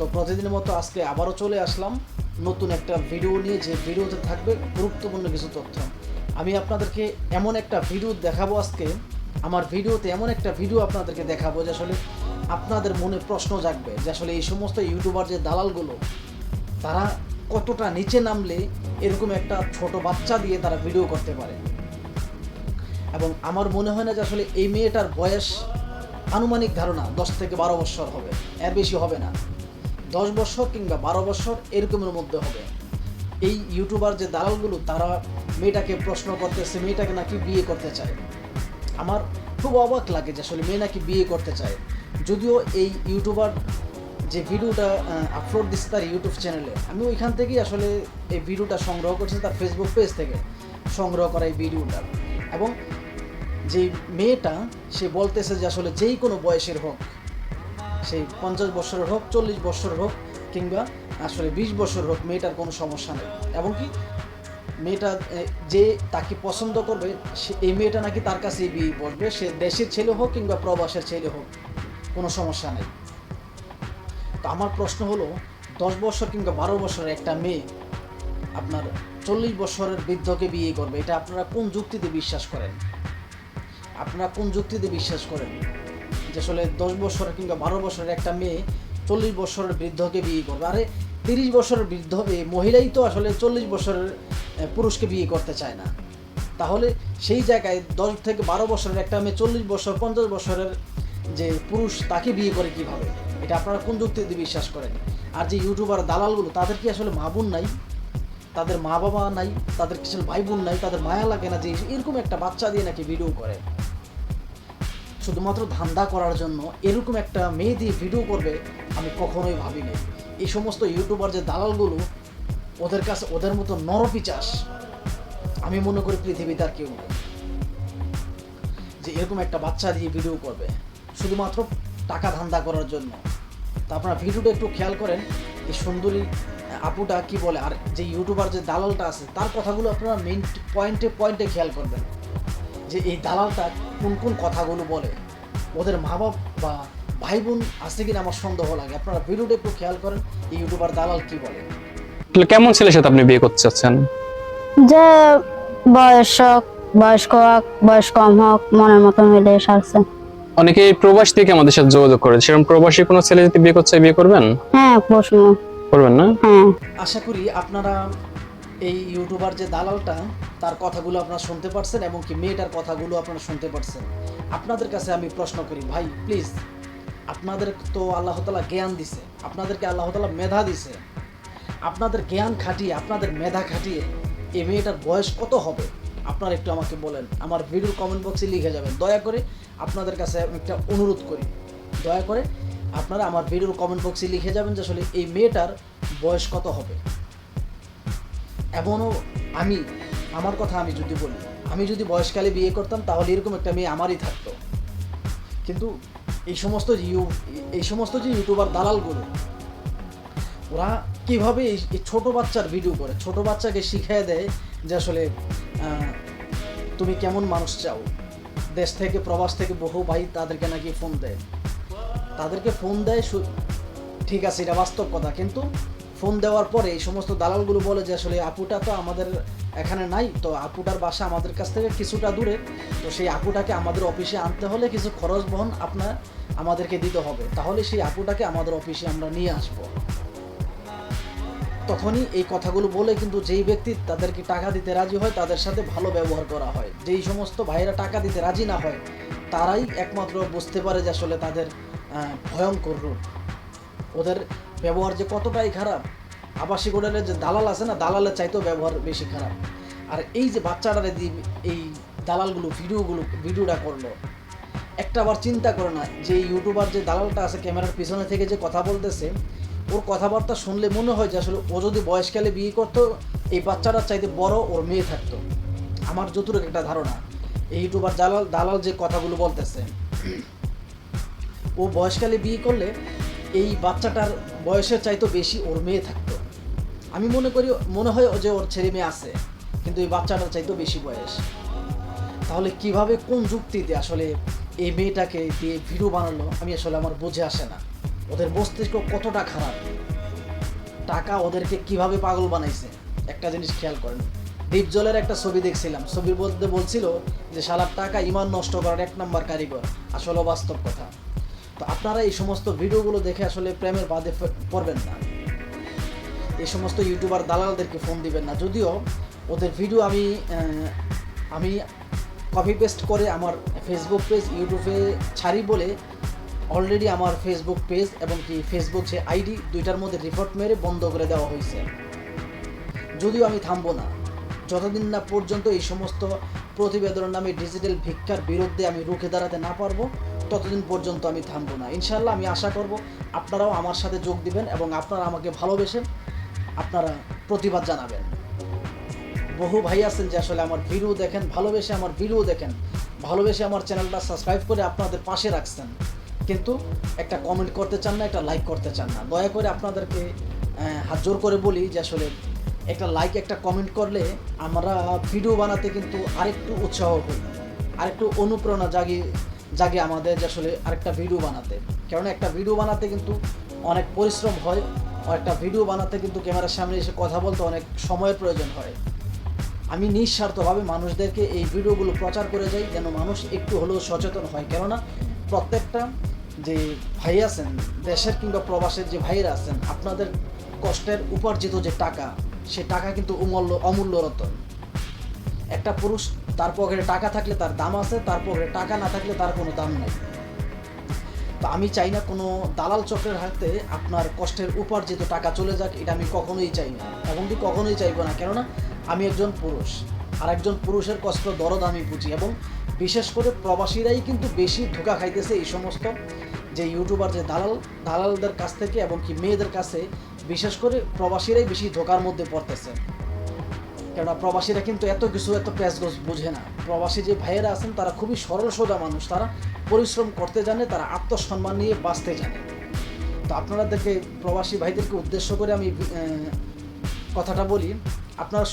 তো প্রতিদিনের মতো আজকে আবারও চলে আসলাম নতুন একটা ভিডিও নিয়ে। যে ভিডিওতে থাকবে গুরুত্বপূর্ণ কিছু তথ্য। আমি আপনাদেরকে এমন একটা ভিডিও দেখাবো আজকে। আমার ভিডিওতে এমন একটা ভিডিও আপনাদেরকে দেখাবো যে আসলে আপনাদের মনে প্রশ্ন জাগবে যে আসলে এই সমস্ত ইউটিউবার যে দালালগুলো, তারা কতটা নিচে নামলে এরকম একটা ছোট বাচ্চা দিয়ে তারা ভিডিও করতে পারে? এবং আমার মনে হয় না যে আসলে এই মেয়েটার বয়স আনুমানিক ধারণা দশ থেকে বারো বছর হবে। এর বেশি হবে না। দশ বছর কিংবা বারো বছর এরকমের মধ্যে হবে। এই ইউটিউবার যে দালালগুলো, তারা মেয়েটাকে প্রশ্ন করতেছে, মেয়েটাকে নাকি বিয়ে করতে চায়। আমার খুব অবাক লাগে যে আসলে মেয়ে নাকি বিয়ে করতে চায়। যদিও এই ইউটিউবার যে ভিডিওটা আপলোড দিচ্ছে তার ইউটিউব চ্যানেলে আমি ওইখান থেকেই আসলে এই ভিডিওটা সংগ্রহ করছি তার ফেসবুক পেজ থেকে, সংগ্রহ করা এই ভিডিওটা। এবং যে মেয়েটা, সে বলতেছে যে আসলে যেই কোনো বয়সের হোক সেই পঞ্চাশ বছরের হোক, চল্লিশ বছর হোক কিংবা আসলে বিশ বছর হোক, মেয়েটার কোনো সমস্যা নেই। এবং কি মেয়েটা যে তাকে পছন্দ করবে, সে, এই মেয়েটা নাকি তার কাছে বিয়ে বসবে। সে দেশের ছেলে হোক কিংবা প্রবাসের ছেলে হোক, কোনো সমস্যা নেই। তো আমার প্রশ্ন হলো, দশ বছর কিংবা বারো বছরের একটা মেয়ে আপনার চল্লিশ বছরের বৃদ্ধকে বিয়ে করবে, এটা আপনারা কোন যুক্তিতে বিশ্বাস করেন? আপনারা কোন যুক্তিতে বিশ্বাস করেন? যে আসলে দশ বছরের কিংবা বারো বছরের একটা মেয়ে চল্লিশ বছরের বৃদ্ধকে বিয়ে করবে। আরে তিরিশ বছরের বৃদ্ধ মহিলাই তো আসলে চল্লিশ বছরের পুরুষকে বিয়ে করতে চায় না। তাহলে সেই জায়গায় দশ থেকে বারো বছরের একটা মেয়ে, চল্লিশ বছর, পঞ্চাশ বছরের যে পুরুষ, তাকে বিয়ে করে কীভাবে? এটা আপনারা কোন যুক্তিতে বিশ্বাস করেন? আর যে ইউটিউবার দালালগুলো, তাদের কি আসলে মা বোন নাই? তাদের মা বাবা নাই? তাদের কিছু ভাই বোন নাই? তাদের মায়া লাগে না যে এরকম একটা বাচ্চা দিয়ে নাকি ভিডিও করে? শুধুমাত্র ধান্দা করার জন্য এরকম একটা মেয়ে দিয়ে ভিডিও করবে, আমি কখনোই ভাবিনি এই সমস্ত ইউটিউবার যে দালালগুলো, ওদের কাছে ওদের মতো নরপিচাস আমি মনে করি পৃথিবীতে আর কেউ নেই। যে এরকম একটা বাচ্চা দিয়ে ভিডিও করবে, শুধুমাত্র টাকা ধান্দা করার জন্য। তা আপনারা ভিডিওটা একটু খেয়াল করেন, এই সুন্দরী আপুটা কি বলে, আর যে ইউটিউবার যে দালালটা আছে, তার কথাগুলো আপনারা মেন পয়েন্টে পয়েন্টে খেয়াল করবেন। যে এই দালালটা কোন কোন কথাগুলো বলে। ওদের মা বাপ বা ভাই বোন আছে কিনা আমার সন্দেহ লাগে। আপনারা ভিডিওটা একটু খেয়াল করেন এই ইউটিউবার দালাল কি বলে। কেমন ছেলের সাথে আপনি বিয়ে করতে চাচ্ছেন? যে বয়স হোক বয়স্ক হোক বয়স কম হোক মনের মতন মিলে সারছে অনেকে প্রবাস থেকে আমাদের সাথে যোগাযোগ করে? সেরকম প্রবাসী কোনো ছেলে যদি বিয়ে করতে চায় বিয়ে করবেন? হ্যাঁ প্রশ্ন। করবেন না? হ্যাঁ। আশা করি আপনারা এই ইউটিউবার যে দালালটা, তার কথাগুলো আপনারা শুনতে পারছেন এবং কি মেয়েটার কথাগুলো আপনারা শুনতে পারছেন। আপনাদের কাছে আমি প্রশ্ন করি, ভাই প্লিজ আপনাদের তো আল্লাহ তালা জ্ঞান দিছে, আপনাদেরকে আল্লাহ তালা মেধা দিছে। আপনাদের জ্ঞান খাটিয়ে, আপনাদের মেধা খাটিয়ে এই মেয়েটার বয়স কত হবে? আপনারা একটু আমাকে বলেন। আমার ভিডিওর কমেন্ট বক্সে লিখে যাবেন। দয়া করে আপনাদের কাছে আমি একটা অনুরোধ করি। দয়া করে আপনারা আমার ভিডিওর কমেন্ট বক্সে লিখে যাবেন যে আসলে এই মেয়েটার বয়স কত হবে। এমনও আমি, আমার কথা আমি যদি বলি, আমি যদি বয়সকালে বিয়ে করতাম, তাহলে এরকম একটা মেয়ে আমারই থাকতো। কিন্তু এই সমস্ত ইউ, এই সমস্ত যে ইউটিউবার দালালগুলো, ওরা কীভাবে এই ছোট বাচ্চার ভিডিও করে, ছোট বাচ্চাকে শিখিয়ে দেয় যে আসলে তুমি কেমন মানুষ চাও? দেশ থেকে, প্রবাস থেকে বহু ভাই তাদেরকে নাকি ফোন দেয়। তাদেরকে ফোন দেয় ঠিক আছে, এটা বাস্তব কথা, কিন্তু ফোন দেওয়ার পরে এই সমস্ত দালালগুলো বলে যে আসলে আপুটা তো আমাদের এখানে নাই, তো আপুটার বাসা আমাদের কাছ থেকে কিছুটা দূরে, তো সেই আপুটাকে আমাদের অফিসে আনতে হলে কিছু খরচ বহন আপনার আমাদেরকে দিতে হবে। তাহলে সেই আপুটাকে আমাদের অফিসে আমরা নিয়ে আসব। তখনই এই কথাগুলো বলে কিন্তু যেই ব্যক্তি তাদেরকে টাকা দিতে রাজি হয়, তাদের সাথে ভালো ব্যবহার করা হয়। যেই সমস্ত ভাইয়েরা টাকা দিতে রাজি না হয়, তারাই একমাত্র বুঝতে পারে যে আসলে তাদের ভয়ঙ্কর রূপ। ওদের ব্যবহার যে কতটাই খারাপ, আবাসিক হোটেলের যে দালাল আছে না, দালালের চাইতেও ব্যবহার বেশি খারাপ। আর এই যে বাচ্চাটারে দিয়ে এই দালালগুলো, ভিডিওগুলো, ভিডিওটা করল, একটা আবার চিন্তা করে না যে ইউটিউবার যে দালালটা আছে, ক্যামেরার পিছনে থেকে যে কথা বলতেছে, ওর কথাবার্তা শুনলে মনে হয় যে আসলে ও যদি বয়সকালে বিয়ে করতো, এই বাচ্চাটার চাইতে বড় ওর মেয়ে থাকতো। আমার যতটুকু একটা ধারণা, এই ইউটিউবার দালাল দালাল যে কথাগুলো বলতেছে, ও বয়সকালে বিয়ে করলে এই বাচ্চাটার বয়সের চাইতো বেশি ওর মেয়ে থাকতো। আমি মনে করি, মনে হয় যে ওর ছেলে মেয়ে আছে, কিন্তু এই বাচ্চাটার চাইতো বেশি বয়স। তাহলে কীভাবে, কোন যুক্তিতে আসলে এই মেয়েটাকে দিয়ে ভিডিও বানালো আমি আসলে আমার বুঝে আসে না। ওদের মস্তিষ্ক কতটা খারাপ? টাকা ওদেরকে কীভাবে পাগল বানাইছে? একটা জিনিস খেয়াল করেন। ডিপজলের একটা ছবি দেখছিলাম। ছবির মধ্যে বলছিল যে, শালার টাকা ইমান নষ্ট করার এক নম্বর কারিগর। আসলে বাস্তব কথা। তো আপনারা এই সমস্ত ভিডিওগুলো দেখে আসলে প্রেমের বাদে পড়বেন না। এই সমস্ত ইউটিউবার দালালদেরকে ফোন দিবেন না। যদিও ওদের ভিডিও আমি আমি কপি পেস্ট করে আমার ফেসবুক পেজ ইউটিউবে ছাড়ি বলে অলরেডি আমার ফেসবুক পেজ এবং কি ফেসবুক যে আইডি দুইটার মধ্যে রিপোর্ট মেরে বন্ধ করে দেওয়া হয়েছে। যদিও আমি থামবো না। যতদিন না পর্যন্ত এই সমস্ত প্রতিবেদনের নামে ডিজিটাল ভিক্ষার বিরুদ্ধে আমি রুখে দাঁড়াতে না পারব ততদিন পর্যন্ত আমি থামবো না। ইনশাল্লাহ আমি আশা করব আপনারাও আমার সাথে যোগ দিবেন এবং আপনারা আমাকে ভালোবেসেন আপনারা প্রতিবাদ জানাবেন। বহু ভাই আছেন যে আসলে আমার ভিডিও দেখেন, ভালোবেসে আমার ভিডিও দেখেন, ভালোবেসে আমার চ্যানেলটা সাবস্ক্রাইব করে আপনাদের পাশে রাখছেন। কিন্তু একটা কমেন্ট করতে চান না, একটা লাইক করতে চান না। দয়া করে আপনাদেরকে হাত জোর করে বলি যে আসলে একটা লাইক একটা কমেন্ট করলে আমরা ভিডিও বানাতে কিন্তু আরেকটু উৎসাহ হই আরেকটু অনুপ্রেরণা জাগি জাগে আমাদের যে আসলে আরেকটা ভিডিও বানাতে। কারণ একটা ভিডিও বানাতে কিন্তু অনেক পরিশ্রম হয়, আর একটা ভিডিও বানাতে কিন্তু ক্যামেরার সামনে এসে কথা বলতে অনেক সময়ের প্রয়োজন হয়। আমি নিঃস্বার্থভাবে মানুষদেরকে এই ভিডিওগুলো প্রচার করে যাই যেন মানুষ একটু হলেও সচেতন হয়। কেননা প্রত্যেকটা যে ভাই আছেন, দেশের কিংবা প্রবাসের যে ভাইয়েরা আছেন, আপনাদের কষ্টের উপার্জিত যে টাকা, সে টাকা কিন্তু অমূল্য অমূল্য রতন একটা পুরুষ, তার পকেটে টাকা থাকলে তার দাম আছে, তার পকেটে টাকা না থাকলে তার কোনো দাম নেই। তো আমি চাই না কোনো দালাল চক্রের হাতে আপনার কষ্টের উপার্জিত টাকা চলে যাক, এটা আমি কখনোই চাই না। এবং কি কখনোই চাইব না, কেননা আমি একজন পুরুষ। আর একজন পুরুষের কষ্ট, দরদ আমি বুঝি এবং বিশেষ করে প্রবাসীরাই কিন্তু বেশি ধোকা খাইতেছে এই সমস্ত যে ইউটিউবার, যে দালাল, দালালদের কাছ থেকে এবং কি মেয়েদের কাছে, বিশেষ করে প্রবাসীরাই বেশি ধোকার মধ্যে পড়তেছে। কেননা প্রবাসীরা কিন্তু এত কিছু, এত প্যাচগোজ বোঝে না। প্রবাসী যে ভাইয়েরা আছেন, তারা খুবই সরল সোজা মানুষ। তারা পরিশ্রম করতে জানে, তারা আত্মসম্মান নিয়ে বাঁচতে জানে। তো আপনাদেরকে, প্রবাসী ভাইদেরকে উদ্দেশ্য করে আমি কথাটা বলি। আপনারা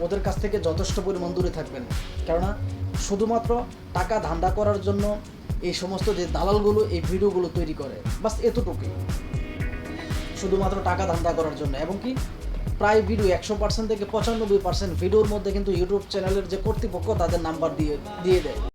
ওদের কাছ থেকে যথেষ্ট পরিমাণ দূরে থাকবেন। কেননা শুধুমাত্র টাকা ধান্দা করার জন্য এই সমস্ত যে দালালগুলো, এই ভিডিওগুলো তৈরি করে। বাস এতটুকুই। শুধুমাত্র টাকা ধান্দা করার জন্য। এবং কি প্রায় ভিডিও একশো পার্সেন্ট থেকে পঁচানব্বই পার্সেন্ট ভিডিওর মধ্যে কিন্তু ইউটিউব চ্যানেলের যে কর্তৃপক্ষ তাদের নাম্বার দিয়ে দিয়ে দেয়।